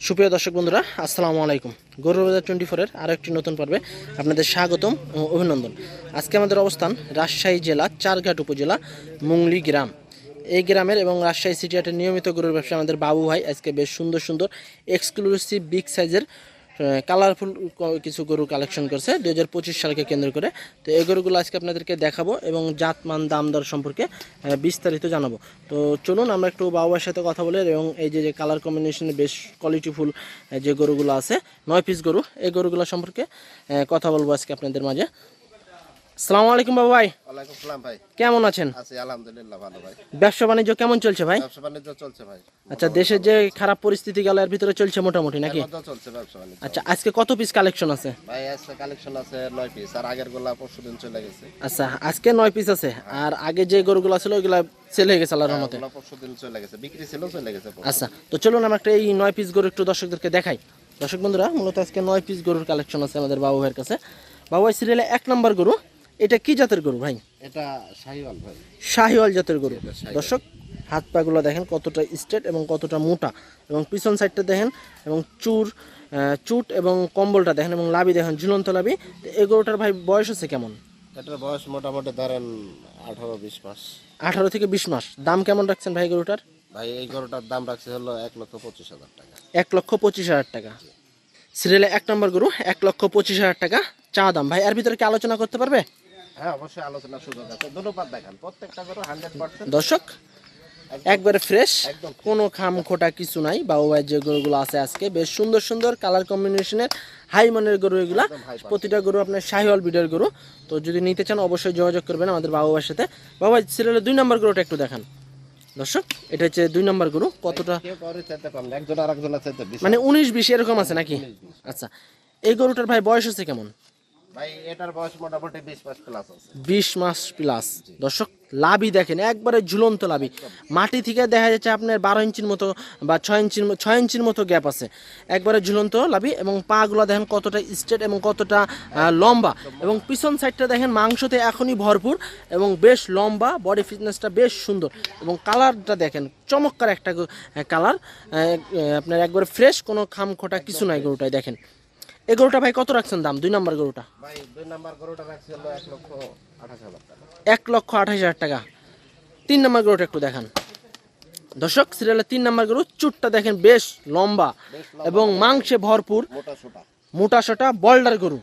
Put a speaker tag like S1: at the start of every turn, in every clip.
S1: সুপ্রিয় দর্শক বন্ধুরা, আসসালামু আলাইকুম। গরুর বাজার টোয়েন্টি ফোরের আরও একটি নতুন পর্বে আপনাদের স্বাগতম ও অভিনন্দন। আজকে আমাদের অবস্থান রাজশাহী জেলা, চারঘাট উপজেলা, মুংলি গ্রাম। এই গ্রামের এবং রাজশাহী সিটি হাটের নিয়মিত গরুর ব্যবসা আমাদের বাবু ভাই আজকে বেশ সুন্দর সুন্দর এক্সক্লুসিভ বিগ সাইজের কালারফুল কিছু গরু কালেকশন করছে দু হাজার পঁচিশ সালকে কেন্দ্র করে। তো এই গরুগুলো আজকে আপনাদেরকে দেখাবো এবং জাতমান দাম দর সম্পর্কে বিস্তারিত জানাব। তো চলুন আমরা একটু বাবার সাথে কথা বলে এবং এই যে যে কালার কম্বিনেশনে বেশ কোয়ালিটিফুল যে গরুগুলো আছে, নয় পিস গরু, এই গরুগুলো সম্পর্কে কথা বলব আজকে আপনাদের মাঝে। সালামু আলাইকুম বাবু ভাই।
S2: ওয়ালাইকুম সালাম ভাই।
S1: কেমন আছেন?
S2: আছি আলহামদুলিল্লাহ ভালো ভাই।
S1: ব্যবসা বাণিজ্য কেমন চলছে ভাই?
S2: ব্যবসা বাণিজ্য চলছে ভাই।
S1: আচ্ছা দেশের যে খারাপ পরিস্থিতি গেল এর ভিতরে চলছে মোটামুটি নাকি?
S2: চলছে ব্যবসা বাণিজ্য।
S1: আচ্ছা আজকে কত পিস কালেকশন আছে?
S2: ভাই আজকে কালেকশন আছে নয় পিস আর আগের গোলা চলে গেছে।
S1: আচ্ছা আজকে নয় পিস আছে আর আগে যে গরুগুলো ছিল ওইগুলা সেল হয়ে গেছে আল্লাহর রহমতে।
S2: পরশু দিন চলে গেছে বিক্রি ছিল চলে গেছে
S1: আচ্ছা তো চলুন আমরা একটা এই নয় পিস গরু একটু দর্শকদেরকে দেখাই। দর্শক বন্ধুরা মূলত আজকে নয় পিস গরুর কালেকশন আছে আমাদের বাবু ভাইয়ের কাছে। বাবু ভাই সিরিয়ালে এক নম্বর গরু। এটা কি জাতের গরু ভাই?
S2: এটা শাহিওয়াল ভাই।
S1: শাহিওয়াল জাতের গরু। দর্শক হাত পাগুলো দেখেন কতটা স্ট্রেট এবং কতটা মোটা এবং পিছন সাইডটা দেখেন এবং চুর চুট এবং কম্বলটা দেখেন এবং লাভি দেখেন ঝুলন্ত লাভি এই গরুটার ভাই বয়স আছে কেমন?
S2: এটার বয়স মোটামুটি ধরেন আঠারো বিশ মাস।
S1: আঠারো থেকে বিশ মাস। দাম কেমন রাখছেন ভাই গরুটার?
S2: ভাই এই গরুটার দাম রাখছে হলো এক লক্ষ পঁচিশ হাজার টাকা।
S1: এক লক্ষ পঁচিশ হাজার টাকা। সিরিয়ালে এক নম্বর গরু এক লক্ষ পঁচিশ হাজার টাকা চা দাম। ভাই এর ভিতরে কি আলোচনা করতে পারবে?
S2: হ্যাঁ অবশ্যই আলোচনার সুযোগ আছে। ধন্যবাদ দেখান। প্রত্যেকটা গরু হান্ড্রেড পার্সেন্ট
S1: দর্শক একবারে ফ্রেশ কোনো খাম খোটা কিছু নাই। বাবু ভাইয়ের যে গরুগুলো আছে আজকে বেশ সুন্দর সুন্দর কালার কম্বিনেশনের হাই মানের গরু এগুলা। প্রতিটা গরু আপনার শাহিওয়াল বিডের গরু। তো যদি নিতে চান অবশ্যই যোগাযোগ করবেন আমাদের বাবু ভাইয়ের সাথে। বাবু ভাই সিরিয়ালের দুই নম্বর গরুটা একটু দেখান। দর্শক এটা হচ্ছে দুই নম্বর গরু। কতটা? মানে উনিশ বিশ এরকম আছে নাকি? আচ্ছা এই গরুটার ভাই বয়স হচ্ছে কেমন?
S2: ভাই এটার বয়স মোটামুটি বিশ মাস প্লাস আছে।
S1: বিশ মাস প্লাস দর্শক লাভই দেখেন একবারে ঝুলন্ত লাভি মাটি থেকে দেখা যাচ্ছে আপনার বারো ইঞ্চির মতো বা ছয় ইঞ্চির ছয় ইঞ্চির মতো গ্যাপ আছে। একবারে ঝুলন্ত লাভি এবং পাগুলো দেখেন কতটা স্ট্রেট এবং কতটা লম্বা। এবং পিছন সাইডটা দেখেন মাংসতে এখনই ভরপুর এবং বেশ লম্বা বডি ফিটনেসটা বেশ সুন্দর। এবং কালারটা দেখেন চমৎকার একটা কালার আপনার একবারে ফ্রেশ কোনো খাম খোটা কিছু নাই গরুটাই দেখেন। এই গরুটা ভাই কত রাখছেন দাম? দুই নম্বর গরুটা।
S2: ভাই দুই নাম্বার গরুটা রাখছে হলো এক লক্ষ আঠাশ হাজার টাকা।
S1: এক লক্ষ আঠাশ হাজার টাকা। তিন নম্বর গরুটা একটু দেখান। দর্শক সিরিয়ালের তিন নম্বর গরু চুটটা দেখেন বেশ লম্বা এবং মাংসে ভরপুর
S2: মোটা সোটা।
S1: বল্ডার গরু।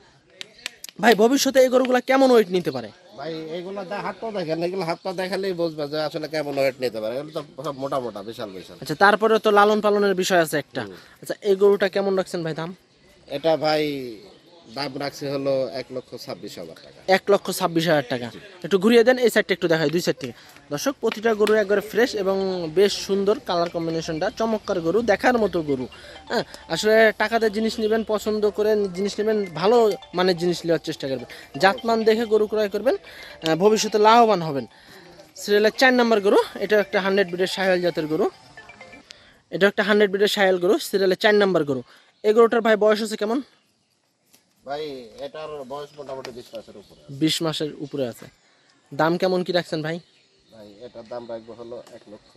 S1: ভাই ভবিষ্যতে এই গরুগুলা কেমন ওয়েট নিতে পারে?
S2: ভাই এইগুলো দা হাত পা দেখেন এগুলো হাত পা দেখালেই বুঝবে যে আসলে কেমন ওয়েট নিতে পারে। এগুলো তো সব মোটা মোটা বিশাল বিশাল।
S1: আচ্ছা তারপরে তো লালন পালনের বিষয় আছে একটা। আচ্ছা এই গরুটা কেমন রাখছেন ভাই দাম?
S2: এটা ভাই, দাম রাখছে হলো এক লক্ষ ছাব্বিশ হাজার টাকা।
S1: এক লক্ষ ছাব্বিশ হাজার টাকা। একটু ঘুরিয়ে দেন, এই সাইডটা একটু দেখায় দুই সাইড থেকে। দর্শক, প্রতিটা গরু একবারে ফ্রেশ এবং বেশ সুন্দর কালার কম্বিনেশনটা চমৎকার গরু, দেখার মতো গরু। হ্যাঁ আসলে টাকাতে জিনিস নেবেন, পছন্দ করে জিনিস নেবেন, ভালো মানের জিনিস নেওয়ার চেষ্টা করবেন। জাতমান দেখে গরু ক্রয় করবেন ভবিষ্যতে লাভবান হবেন। সিরিয়ালের চার নম্বর গরু এটা একটা হান্ড্রেড বিডের সাহেল জাতের গরু। এটা একটা হান্ড্রেড বিডের সাহেল গরু সিরিয়ালের চার নম্বর গরু। এই গরুটার ভাই বয়স আছে কেমন?
S2: ভাই এটার বয়স মোটামুটি বিশ মাসের উপরে
S1: বিশ মাসের উপরে আছে। দাম কেমন কি রাখছেন ভাই?
S2: ভাই এটার দাম রাখব হলো এক লক্ষ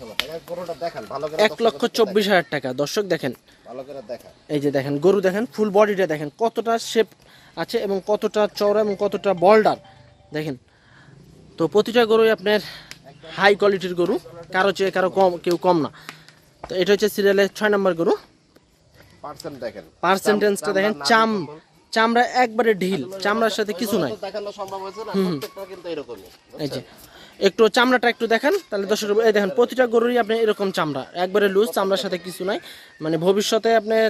S2: হাজার টাকা। গরুটা দেখান ভালো করে
S1: এক লক্ষ চব্বিশ হাজার টাকা। দর্শক দেখেন
S2: ভালো করে দেখান।
S1: এই যে দেখেন গরু দেখেন ফুল বডিটা দেখেন কতটা শেপ আছে এবং কতটা চওড়া এবং কতটা বল্ডার দেখেন তো প্রতিটা গরুই আপনার হাই কোয়ালিটির গরু কারও চেয়ে কারও কম কেউ কম না। তো এটা হচ্ছে সিরিয়ালের ছয় নম্বর গরু।
S2: পার্সেন্ট দেখেন।
S1: পার্সেন্টেজটা দেখেন চাম চামড়া একবারে ঢিল চামড়ার সাথে কিছু নাই।
S2: দেখানো সম্ভব হয়েছে না প্রত্যেকটা কিন্তু এরকমই
S1: এই যে একটু চামড়াটা একটু দেখান তাহলে দর্শক এই দেখেন প্রতিটা গরুরই আপনি এরকম চামড়া একবারে লুজ চামড়ার সাথে কিছু নাই। মানে ভবিষ্যতে আপনার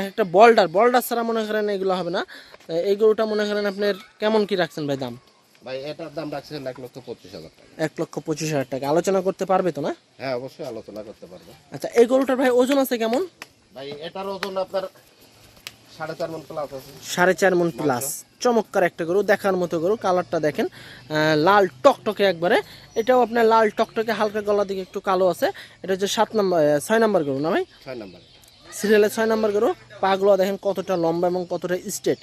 S1: একটা বল্ডার বল্ডার ছাড়া মনে করেন এগুলো হবে না। এই গরুটা মনে করেন আপনার কেমন কি রাখছেন ভাই দাম?
S2: ভাই এটার দাম রাখছে হলো এক লক্ষ পঁচিশ হাজার টাকা।
S1: এক লক্ষ পঁচিশ হাজার টাকা। আলোচনা করতে পারবে তো না?
S2: হ্যাঁ অবশ্যই আলোচনা করতে পারবে।
S1: আচ্ছা এই গরুটার ভাই ওজন আছে কেমন?
S2: ভাই এটার ওজন আপনার সাড়ে চার মন প্লাস
S1: চমৎকার একটা গরু দেখার মতো গরু কালারটা দেখেন। লাল টকটকে একবারে। এটাও আপনার লাল টকটকে হালকা গলা দিকে একটু কালো আছে। এটা হচ্ছে সাত নম্বর ছয় নম্বর গরু না ভাই?
S2: ছয় নাম্বার।
S1: সিরিয়ালের ছয় নম্বর গরু। পাগুলো দেখেন কতটা লম্বা এবং কতটা স্ট্রেট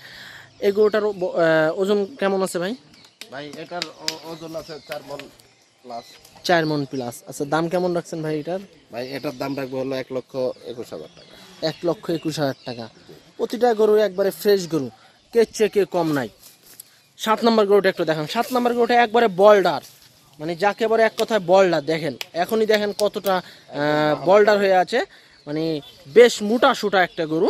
S1: এই গরুটার ওজন কেমন আছে ভাই?
S2: ভাই এটার ওজন আছে চার মন প্লাস
S1: চার মন প্লাস আচ্ছা দাম কেমন রাখছেন ভাই এটার?
S2: ভাই এটার দাম রাখব হলো এক লক্ষ একুশ হাজার টাকা।
S1: এক লক্ষ একুশ হাজার টাকা। প্রতিটা গরু একবারে ফ্রেশ গরু কে চেয়ে চেকে কম নাই। সাত নম্বর গরুটা একটু দেখেন। সাত নম্বর গরুটা একবারে বল্ডার মানে যাকে বলে এক কথায় বল্ডার দেখেন। এখনই দেখেন কতটা বল্ডার হয়ে আছে। মানে বেশ মোটা সুটা একটা গরু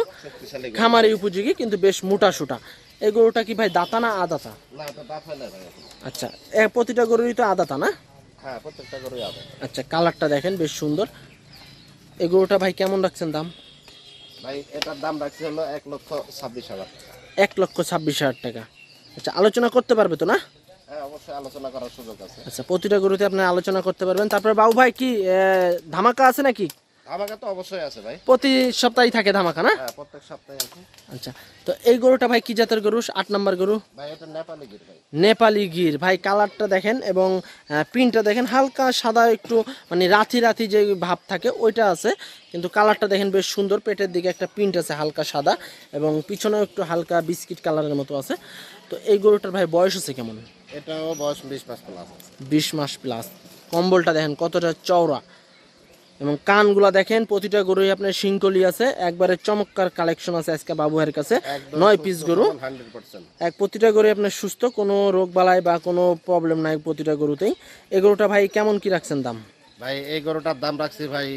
S1: খামারি উপযোগী কিন্তু বেশ মোটা সুটা এই গরুটা কি ভাই দাতা না আদাতা। আচ্ছা এ প্রতিটা গরুরই তো আদাতা না?
S2: হ্যাঁ
S1: আচ্ছা কালারটা দেখেন বেশ সুন্দর। এই গরুটা ভাই কেমন রাখছেন দাম?
S2: ভাই এটার দাম রাখছি হলো এক লক্ষ ছাব্বিশ হাজার টাকা।
S1: এক লক্ষ ছাব্বিশ হাজার টাকা। আচ্ছা আলোচনা করতে পারবে তো না?
S2: হ্যাঁ অবশ্যই আলোচনা করার সুযোগ আছে।
S1: আচ্ছা প্রতিটা গরুতে আপনি আলোচনা করতে পারবেন। তারপরে বাবু ভাই কি ধামাকা আছে নাকি?
S2: তো অবশ্যই আছে ভাই।
S1: প্রতি সপ্তাহে থাকে ধামাকা না?
S2: হ্যাঁ প্রত্যেক সপ্তাহে আছে।
S1: আচ্ছা তো এই গরুটা ভাই কি জাতের গরু? আট নম্বর গরু।
S2: ভাই এটা নেপালি গির ভাই।
S1: নেপালি গির। ভাই কালারটা দেখেন এবং প্রিন্টটা দেখেন হালকা সাদা একটু মানে রাথি রাথি যে ভাব থাকে ওইটা আছে। কিন্তু কালারটা দেখেন বেশ সুন্দর পেটের দিকে একটা প্রিন্ট আছে হালকা সাদা এবং পিছনেও একটু হালকা বিস্কিট কালারের মতো আছে। তো এই গরুটার ভাই বয়স আছে কেমন?
S2: এটাও বয়স বিশ মাস প্লাস
S1: বিশ মাস প্লাস কম্বলটা দেখেন কতটা চওড়া। এবং কানগুলা দেখেন প্রতিটা গরুই আপনার শিঙ্কলি আছে একবারে চমৎকার কালেকশন আছে আজকে বাবুহের কাছে। নয় পিস গরু। এক প্রতিটা গরু আপনার সুস্থ কোনো রোগ বালাই বা কোনো প্রবলেম নাই প্রতিটা গরুতেই। এই গরুটা ভাই কেমন কি রাখছেন দাম?
S2: ভাই এই গরুটার দাম রাখছি ভাই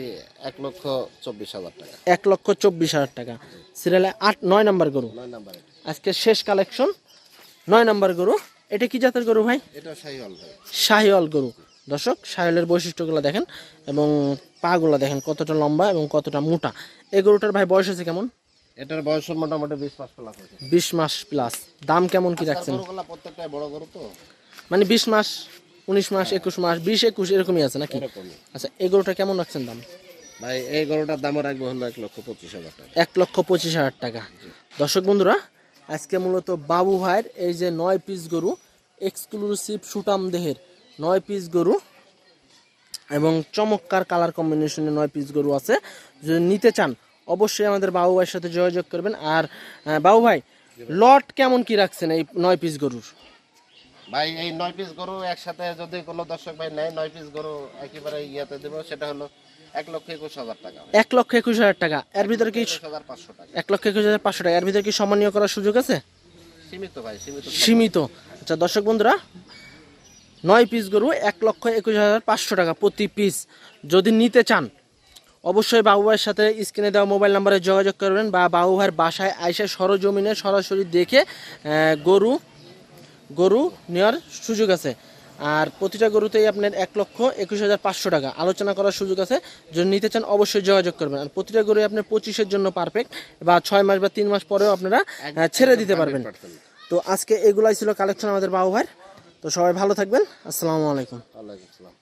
S2: এক লক্ষ চব্বিশ হাজার টাকা।
S1: এক লক্ষ চব্বিশ হাজার টাকা। সিরিয়ালে আট নয় নম্বর গরু।
S2: নয় নাম্বারে।
S1: আজকে শেষ কালেকশন নয় নম্বর গরু। এটা কি জাতের গরু ভাই?
S2: এটা সাইহল ভাই।
S1: শাহিওয়াল গরু। দর্শক শাহিওয়ালের বৈশিষ্ট্যগুলো দেখেন এবং পাগুলো দেখেন কতটা লম্বা এবং কতটা মোটা। এই গরুটার ভাই বয়স আছে কেমন?
S2: এটার বয়স মোটামুটি বিশ মাস প্লাস
S1: বিশ মাস প্লাস দাম কেমন কি রাখছেন?
S2: গরুগুলা প্রত্যেকটাই বড় গরু তো।
S1: মানে বিশ মাস উনিশ মাস একুশ মাস বিশ একুশ এরকমই আছে নাকি? আচ্ছা এই গরুটা কেমন রাখছেন দাম?
S2: ভাই এই গরুটার দাম রাখব হলো এক লক্ষ পঁচিশ হাজার টাকা।
S1: এক লক্ষ পঁচিশ হাজার টাকা। দর্শক বন্ধুরা আজকে মূলত বাবু ভাইয়ের এই যে নয় পিস গরু এক্সক্লুসিভ সুটাম দেহের নয় পিস গরু এবং চমৎকার কালার কম্বিনেশনে নয় পিস গরু আছে। যদি নিতে চান অবশ্যই আমাদের বাবু ভাইয়ের সাথে যোগাযোগ করবেন। আর বাবু ভাই লট কেমন কি রাখছেন এই নয় পিস গরুর?
S2: ভাই এই নয় পিস গরু একসাথে যদি কোনো দর্শক ভাই নেয় নয় পিস গরু একেবারে ইয়েতে দেবো সেটা হলো এক লক্ষ একুশ হাজার টাকা।
S1: এক লক্ষ একুশ হাজার টাকা। এর ভিতরে কি
S2: হাজার পাঁচশো টাকা।
S1: এক লক্ষ একুশ হাজার পাঁচশো টাকা। এর ভিতরে কি সম্মানীয় করার সুযোগ আছে?
S2: সীমিত ভাই সীমিত।
S1: সীমিত। আচ্ছা দর্শক বন্ধুরা নয় পিস গরু এক লক্ষ একুশ হাজার পাঁচশো টাকা প্রতি পিস যদি নিতে চান অবশ্যই বাবু ভাইয়ের সাথে স্ক্রিনে দেওয়া মোবাইল নাম্বারে যোগাযোগ করবেন বা বাবু ভাইয়ের বাসায় আইসে সরজমিনে সরাসরি দেখে গরু গরু নেওয়ার সুযোগ আছে। আর প্রতিটা গরুতেই আপনার এক লক্ষ একুশ হাজার পাঁচশো টাকা আলোচনা করার সুযোগ আছে। যদি নিতে চান অবশ্যই যোগাযোগ করবেন। আর প্রতিটা গরুই আপনার পঁচিশের জন্য পারফেক্ট বা ছয় মাস বা তিন মাস পরেও আপনারা ছেড়ে দিতে পারবেন। তো আজকে এগুলাই ছিল কালেকশন আমাদের বাবু ভাইয়ের। তো সবাই ভালো থাকবেন। আসসালামু আলাইকুম।
S2: আল্লাহ আসসালাম।